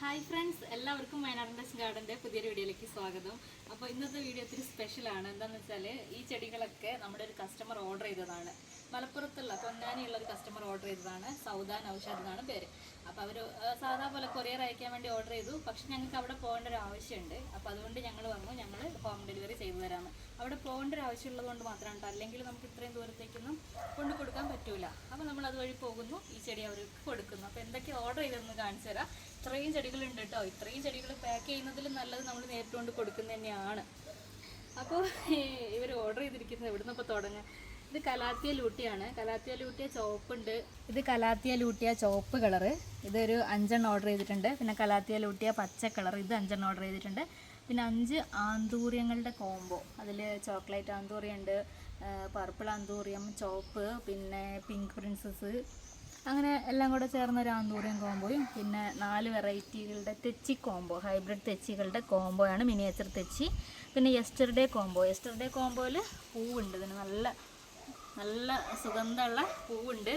Hi friends എല്ലാവർക്കും വയനാടിന്റെ ഗാർഡന്റെ പുതിയൊരു വീഡിയോയിലേക്ക് സ്വാഗതം. അപ്പോൾ ഇന്നത്തെ വീഡിയോ ഒത്തിരി സ്പെഷ്യലാണ് എന്താണെന്ന് വെച്ചാൽ ഈ ചെടികളൊക്കെ നമ്മുടെ ഒരു കസ്റ്റമർ ഓർഡർ ചെയ്തതാണ്. മലപ്പുറത്തുള്ള പൊന്നാനിയുള്ള ഒരു കസ്റ്റമർ ഓർഡർ ചെയ്തതാണ്. സൗദാൻ നൗഷാദ് എന്നാണ് പേര്. അപ്പോൾ അവർ സാധാ പോലെ കൊറിയർ അയക്കാൻ വേണ്ടി ഓർഡർ ചെയ്തു. പക്ഷെ ഞങ്ങൾക്ക് അവിടെ പോകേണ്ട ഒരു ആവശ്യമുണ്ട്. അപ്പോൾ അതുകൊണ്ട് ഞങ്ങൾ പറഞ്ഞു ഞങ്ങൾ ഹോം ഡെലിവറി ചെയ്തു തരാമെന്ന്. അവിടെ പോകേണ്ട ഒരു ആവശ്യമുള്ളത് കൊണ്ട് മാത്രമാണ് അല്ലെങ്കിൽ നമുക്ക് ഇത്രയും ദൂരത്തേക്കൊന്നും കൊണ്ടു കൊടുക്കാൻ പറ്റൂല. അപ്പോൾ നമ്മൾ അതുവഴി പോകുന്നു. ഈ ചെടി അവർക്ക് കൊടുക്കുന്നു. അപ്പോൾ എന്തൊക്കെ ഓർഡർ ചെയ്തെന്ന് കാണിച്ചു തരാം. ഇത്രയും ചെടികളുണ്ട് കേട്ടോ. ഇത്രയും ചെടികൾ പാക്ക് ചെയ്യുന്നതിലും നല്ലത് നമ്മൾ നേരിട്ട് കൊണ്ട് കൊടുക്കുന്നത് തന്നെയാണ്. അപ്പോൾ ഇവർ ഓർഡർ ചെയ്തിരിക്കുന്നത് എവിടുന്ന് ഇപ്പോൾ തുടങ്ങുക ഇത് കലാത്തിയ ലൂട്ടിയാണ്. കലാത്തിയ ലൂട്ടിയ ചുവപ്പുണ്ട്. ഇത് കലാത്തിയ ലൂട്ടിയ ചുവപ്പ് കളറ്. ഇതൊരു അഞ്ചെണ്ണം ഓർഡർ ചെയ്തിട്ടുണ്ട്. പിന്നെ കലാത്തിയ ലൂട്ടിയ പച്ച കളർ ഇത് അഞ്ചെണ്ണം ഓർഡർ ചെയ്തിട്ടുണ്ട്. പിന്നെ അഞ്ച് ആന്തൂര്യങ്ങളുടെ കോംബോ അതിൽ ചോക്ലേറ്റ് ആന്തൂറിയം ഉണ്ട് പർപ്പിൾ ആന്തൂറിയം ചോപ്പ് പിന്നെ പിങ്ക് പ്രിൻസസ് അങ്ങനെ എല്ലാം കൂടെ ചേർന്ന ഒരു ആന്തൂറിയം കോംബോയും പിന്നെ നാല് വെറൈറ്റികളുടെ തെച്ചി കോംബോ ഹൈബ്രിഡ് തെച്ചികളുടെ കോംബോയാണ് മിനിയേച്ചർ തെച്ചി. പിന്നെ യെസ്റ്റർഡേ കോംബോ യെസ്റ്റർഡേ കോംബോയിൽ പൂവുണ്ട്. ഇതിന് നല്ല നല്ല സുഗന്ധമുള്ള പൂവുണ്ട്.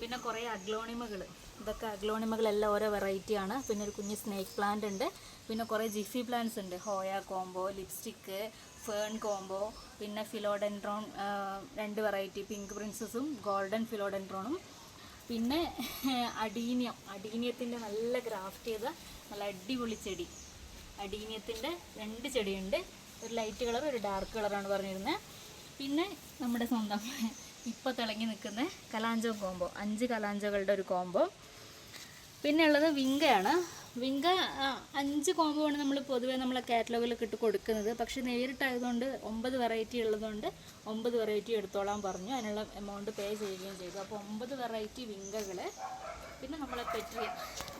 പിന്നെ കുറേ അഗ്ലോണിമകൾ ഇതൊക്കെ അഗ്ലോണിമകളെല്ലാം ഓരോ വെറൈറ്റിയാണ് പിന്നെ ഒരു കുഞ്ഞ് സ്നേക്ക് പ്ലാന്റ് ഉണ്ട്. പിന്നെ കുറേ ജിഫി പ്ലാന്റ്സ് ഉണ്ട്. Hoya combo lipstick fern combo പിന്നെ ഫിലോഡെൻഡ്രോൺ രണ്ട് വെറൈറ്റി പിങ്ക് പ്രിൻസസും ഗോൾഡൻ ഫിലോഡെൻഡ്രോണും പിന്നെ അഡീനിയം അഡീനിയത്തിന്റെ നല്ല ഗ്രാഫ്റ്റ് ചെയ്ത നല്ല അടിപൊളി ചെടി. അഡീനിയത്തിന്റെ രണ്ട് ചെടിയുണ്ട്. ഒരു ലൈറ്റ് കളർ ഒരു ഡാർക്ക് കളറാണ് പറഞ്ഞിരുന്നത് പിന്നെ നമ്മുടെ സ്വന്തം ഇപ്പോൾ തിളങ്ങി നിൽക്കുന്ന കലാഞ്ചോ കോംബോ അഞ്ച് കലാഞ്ചോകളുടെ ഒരു കോംബോ. പിന്നെ ഉള്ളത് വിങ്കയാണ്. വിങ്ക അഞ്ച് കോംബോ ആണ് നമ്മൾ പൊതുവേ നമ്മളെ കാറ്റലോഗിലൊക്കെ ഇട്ട് കൊടുക്കുന്നത്. പക്ഷേ നേരിട്ടായതുകൊണ്ട് ഒമ്പത് വെറൈറ്റി ഉള്ളതുകൊണ്ട് ഒമ്പത് വെറൈറ്റി എടുത്തോളാൻ പറഞ്ഞു. അതിനുള്ള എമൗണ്ട് പേ ചെയ്യുകയും ചെയ്തു. അപ്പോൾ ഒമ്പത് വെറൈറ്റി വിങ്കകൾ പിന്നെ നമ്മളെ പെട്രിയ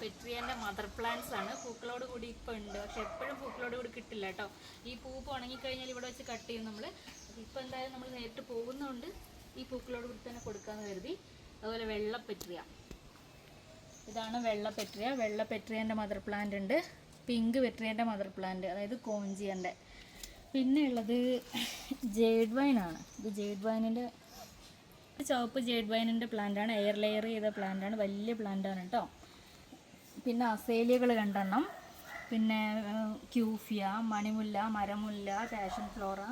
പെട്രിയന്റെ മദർ പ്ലാന്റ്സ് ആണ്. പൂക്കളോട് കൂടി ഇപ്പോൾ ഉണ്ട്. പക്ഷെ എപ്പോഴും പൂക്കളോട് കൂടി കിട്ടില്ല കേട്ടോ. ഈ പൂപ്പ് ഉണങ്ങിക്കഴിഞ്ഞാൽ ഇവിടെ വെച്ച് കട്ട് ചെയ്യും നമ്മൾ ഇപ്പോൾ എന്തായാലും നമ്മൾ നേരിട്ട് പോകുന്നതുകൊണ്ട് ഈ പൂക്കളോട് കൂടി തന്നെ കൊടുക്കാന്ന് കരുതി. അതുപോലെ വെള്ള പെട്രിയ ഇതാണ് വെള്ള പെട്രിയ വെള്ള പെട്രിയന്റെ മദർ പ്ലാന്റ് ഉണ്ട്. പിങ്ക് വെട്രിയന്റെ മദർ പ്ലാന്റ് അതായത് കോഞ്ചിയന്റെ പിന്നെ ഉള്ളത് ജേഡ് വൈൻ ആണ്. ഇത് ജേഡ് വൈനിന്റെ ചുവപ്പ് ജേഡ് വൈനിന്റെ പ്ലാന്റാണ് എയർ ലെയർ ചെയ്ത പ്ലാന്റാണ് വലിയ പ്ലാന്റാണ് കേട്ടോ പിന്നെ അസേലിയകൾ രണ്ടെണ്ണം. പിന്നെ ക്യൂഫിയ മണിമുല്ല മരമുല്ല പാഷൻ ഫ്ലോറ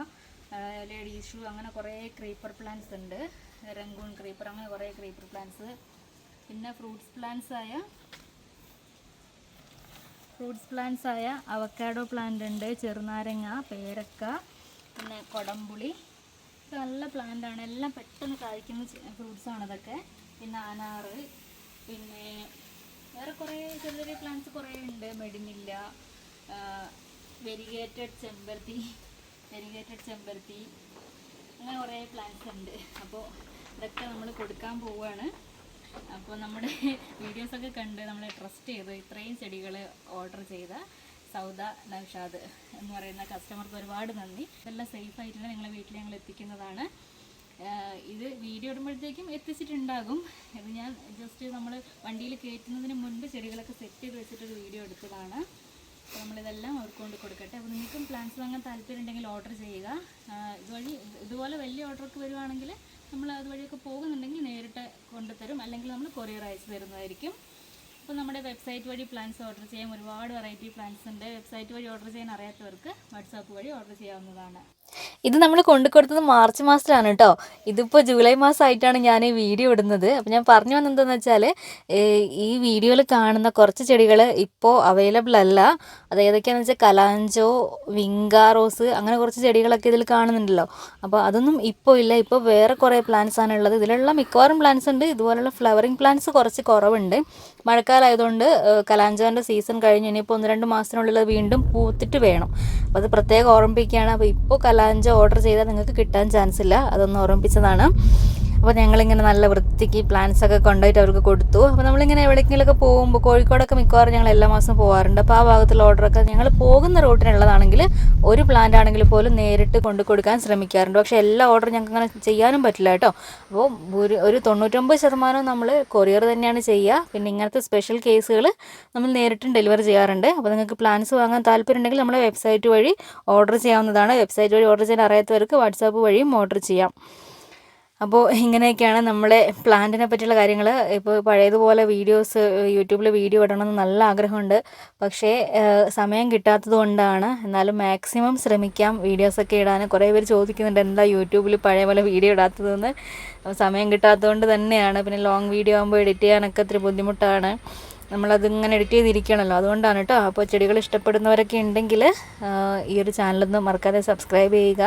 ലേഡി ഇഷ്യൂ അങ്ങനെ കുറേ ക്രീപ്പർ പ്ലാന്റ്സ് ഉണ്ട്. രംഗൂൺ ക്രീപ്പർ അങ്ങനെ കുറേ ക്രീപ്പർ പ്ലാന്റ്സ്. പിന്നെ ഫ്രൂട്ട്സ് പ്ലാന്റ്സ് ആയ ഫ്രൂട്ട്സ് പ്ലാന്റ്സ് ആയ അവക്കാഡോ പ്ലാന്റ് ഉണ്ട് ചെറുനാരങ്ങ പേരക്ക പിന്നെ കൊടംപുളി. ഇതൊക്കെ നല്ല പ്ലാന്റ് ആണ്. എല്ലാം പെട്ടെന്ന് കായ്ക്കുന്ന ഫ്രൂട്ട്സ് ആണ് ഇതൊക്കെ. പിന്നെ അനാറ് പിന്നെ വേറെ കുറേ ചെറിയ ചെറിയ പ്ലാന്റ്സ് കുറേ ഉണ്ട്. മെഡിനില്ല വെരിഗേറ്റഡ് ചെമ്പരത്തി. വെരിഗേറ്റഡ് ചെമ്പരത്തി അങ്ങനെ കുറേ പ്ലാന്റ്സ് ഉണ്ട്. അപ്പോൾ ഇതൊക്കെ നമ്മൾ കൊടുക്കാൻ പോവുകയാണ് അപ്പോൾ നമ്മുടെ വീഡിയോസൊക്കെ കണ്ട് നമ്മളെ ട്രസ്റ്റ് ചെയ്ത് ഇത്രയും ചെടികൾ ഓർഡർ ചെയ്ത സൗദ നൗഷാദ് എന്ന് പറയുന്ന കസ്റ്റമർക്ക് ഒരുപാട് നന്ദി. ഇതെല്ലാം സേഫ് ആയിട്ട് തന്നെ നിങ്ങളെ വീട്ടിൽ ഞങ്ങൾ എത്തിക്കുന്നതാണ് ഇത് വീഡിയോ ഇടുമ്പോഴത്തേക്കും എത്തിച്ചിട്ടുണ്ടാകും. ഇത് ഞാൻ ജസ്റ്റ് നമ്മൾ വണ്ടിയിൽ കയറ്റുന്നതിന് മുൻപ് ചെടികളൊക്കെ സെറ്റ് ചെയ്ത് വെച്ചിട്ടൊരു വീഡിയോ എടുത്തതാണ്. നമ്മളിതെല്ലാം അവർക്ക് കൊണ്ട് കൊടുക്കട്ടെ. അപ്പോൾ നിങ്ങൾക്കും പ്ലാൻസ് വാങ്ങാൻ താല്പര്യം ഉണ്ടെങ്കിൽ ഓർഡർ ചെയ്യുക ഇതുവഴി ഇതുപോലെ വലിയ ഓർഡറൊക്കെ വരുവാണെങ്കിൽ നമ്മൾ അതുവഴിയൊക്കെ പോകുന്നുണ്ടെങ്കിൽ നേരിട്ട് കൊണ്ടുതരും. അല്ലെങ്കിൽ നമ്മൾ കൊറിയർ അയച്ചു തരുന്നതായിരിക്കും. അപ്പോൾ നമ്മുടെ വെബ്സൈറ്റ് വഴി പ്ലാൻസ് ഓർഡർ ചെയ്യാം ഒരുപാട് വെറൈറ്റി പ്ലാൻസ് ഉണ്ട്. വെബ്സൈറ്റ് വഴി ഓർഡർ ചെയ്യാൻ അറിയാത്തവർക്ക് വാട്സാപ്പ് വഴി ഓർഡർ ചെയ്യാവുന്നതാണ്. ഇത് നമ്മൾ കൊണ്ടു കൊടുത്തത് മാർച്ച് മാസത്തിലാണ് കേട്ടോ ഇതിപ്പോൾ ജൂലൈ മാസമായിട്ടാണ് ഞാൻ ഈ വീഡിയോ ഇടുന്നത്. അപ്പോൾ ഞാൻ പറഞ്ഞു വന്നെന്താന്ന് വെച്ചാൽ ഈ വീഡിയോയിൽ കാണുന്ന കുറച്ച് ചെടികൾ ഇപ്പോൾ അവൈലബിൾ അല്ല. അത് ഏതൊക്കെയാണെന്ന് വെച്ചാൽ കലാഞ്ചോ വിങ്ക റോസ് അങ്ങനെ കുറച്ച് ചെടികളൊക്കെ ഇതിൽ കാണുന്നുണ്ടല്ലോ. അപ്പോൾ അതൊന്നും ഇപ്പോൾ ഇല്ല. ഇപ്പോൾ വേറെ കുറേ പ്ലാന്റ്സ് ആണ് ഉള്ളത്. ഇതിലുള്ള മിക്കവാറും പ്ലാന്റ്സ് ഉണ്ട്. ഇതുപോലുള്ള ഫ്ലവറിങ് പ്ലാന്റ്സ് കുറച്ച് കുറവുണ്ട്. മഴക്കാലമായതുകൊണ്ട് കലാഞ്ചോന്റെ സീസൺ കഴിഞ്ഞ് ഇനിയിപ്പോൾ ഒന്ന് രണ്ട് മാസത്തിനുള്ളിൽ വീണ്ടും പൂത്തിട്ട് വേണം. അപ്പോൾ അത് പ്രത്യേകം ഓർമ്മിപ്പിക്കുകയാണ്. അപ്പോൾ ഇപ്പോൾ കലാഞ്ചോ ഓർഡർ ചെയ്താൽ നിങ്ങൾക്ക് കിട്ടാൻ ചാൻസ് ഇല്ല. അതൊന്ന് ഓർമ്മിപ്പിച്ചതാണ്. അപ്പോൾ ഞങ്ങളിങ്ങനെ നല്ല വൃത്തിക്ക് പ്ലാന്റ്സ് ഒക്കെ കൊണ്ടുപോയിട്ട് അവർക്ക് കൊടുത്തു. അപ്പോൾ നമ്മളിങ്ങനെ എവിടെയെങ്കിലുമൊക്കെ പോകുമ്പോൾ കോഴിക്കോടൊക്കെ മിക്കവാറും ഞങ്ങൾ എല്ലാ മാസവും പോകാറുണ്ട് അപ്പോൾ ആ ഭാഗത്തുള്ള ഓർഡറൊക്കെ ഞങ്ങൾ പോകുന്ന റൂട്ടിനുള്ളതാണെങ്കിൽ ഒരു പ്ലാന്റ് ആണെങ്കിൽ പോലും നേരിട്ട് കൊണ്ടു കൊടുക്കാൻ ശ്രമിക്കാറുണ്ട്. പക്ഷേ എല്ലാ ഓർഡറും ഞങ്ങൾക്ക് അങ്ങനെ ചെയ്യാനും പറ്റില്ല കേട്ടോ. അപ്പോൾ ഒരു ഒരു തൊണ്ണൂറ്റൊമ്പത് ശതമാനവും നമ്മൾ കൊറിയർ തന്നെയാണ് ചെയ്യുക. പിന്നെ ഇങ്ങനത്തെ സ്പെഷ്യൽ കേസുകൾ നമ്മൾ നേരിട്ടും ഡെലിവർ ചെയ്യാറുണ്ട്. അപ്പോൾ നിങ്ങൾക്ക് പ്ലാൻസ് വാങ്ങാൻ താല്പര്യം ഉണ്ടെങ്കിൽ നമ്മളെ വെബ്സൈറ്റ് വഴി ഓർഡർ ചെയ്യാവുന്നതാണ്. വെബ്സൈറ്റ് വഴി ഓർഡർ ചെയ്യാൻ അറിയാത്തവർക്ക് വാട്സാപ്പ് വഴിയും ഓർഡർ ചെയ്യാം. അപ്പോൾ ഇങ്ങനെയൊക്കെയാണ് നമ്മളെ പ്ലാന്റിനെ പറ്റിയുള്ള കാര്യങ്ങൾ ഇപ്പോൾ പഴയതുപോലെ വീഡിയോസ് യൂട്യൂബിൽ വീഡിയോ ഇടണമെന്ന് നല്ല ആഗ്രഹമുണ്ട്. പക്ഷേ സമയം കിട്ടാത്തത് കൊണ്ടാണ് എന്നാലും മാക്സിമം ശ്രമിക്കാം. വീഡിയോസൊക്കെ ഇടാൻ. കുറേ പേര് ചോദിക്കുന്നുണ്ട് എന്താ യൂട്യൂബിൽ പഴയ പോലെ വീഡിയോ ഇടാത്തതെന്ന്? സമയം കിട്ടാത്തത് കൊണ്ട് തന്നെയാണ്. പിന്നെ ലോങ് വീഡിയോ ആകുമ്പോൾ എഡിറ്റ് ചെയ്യാനൊക്കെ ഇത്തിരി ബുദ്ധിമുട്ടാണ്. നമ്മളതിങ്ങനെ എഡിറ്റ് ചെയ്തിരിക്കണമല്ലോ അതുകൊണ്ടാണ് കേട്ടോ അപ്പോൾ ചെടികൾ ഇഷ്ടപ്പെടുന്നവരൊക്കെ ഉണ്ടെങ്കിൽ ഈ ഒരു ചാനലൊന്നും മറക്കാതെ സബ്സ്ക്രൈബ് ചെയ്യുക.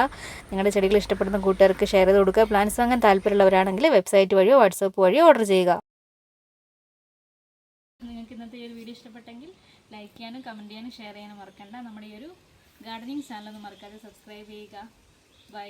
നിങ്ങളുടെ ചെടികൾ ഇഷ്ടപ്പെടുന്ന കൂട്ടുകാർക്ക് ഷെയർ ചെയ്ത് കൊടുക്കുക. പ്ലാന്റ്സ് വാങ്ങാൻ താല്പര്യമുള്ളവരാണെങ്കിൽ വെബ്സൈറ്റ് വഴിയോ വാട്സപ്പ് വഴിയോ ഓർഡർ ചെയ്യുക. നിങ്ങൾക്ക് ഇന്നത്തെ ഈ ഒരു വീഡിയോ ഇഷ്ടപ്പെട്ടെങ്കിൽ ലൈക്ക് ചെയ്യാനും കമന്റ് ചെയ്യാനും ഷെയർ ചെയ്യാനും മറക്കണ്ട. നമ്മുടെ ഈ ഒരു ഗാർഡനിങ് ചാനലൊന്നും മറക്കാതെ സബ്സ്ക്രൈബ് ചെയ്യുക. ബൈ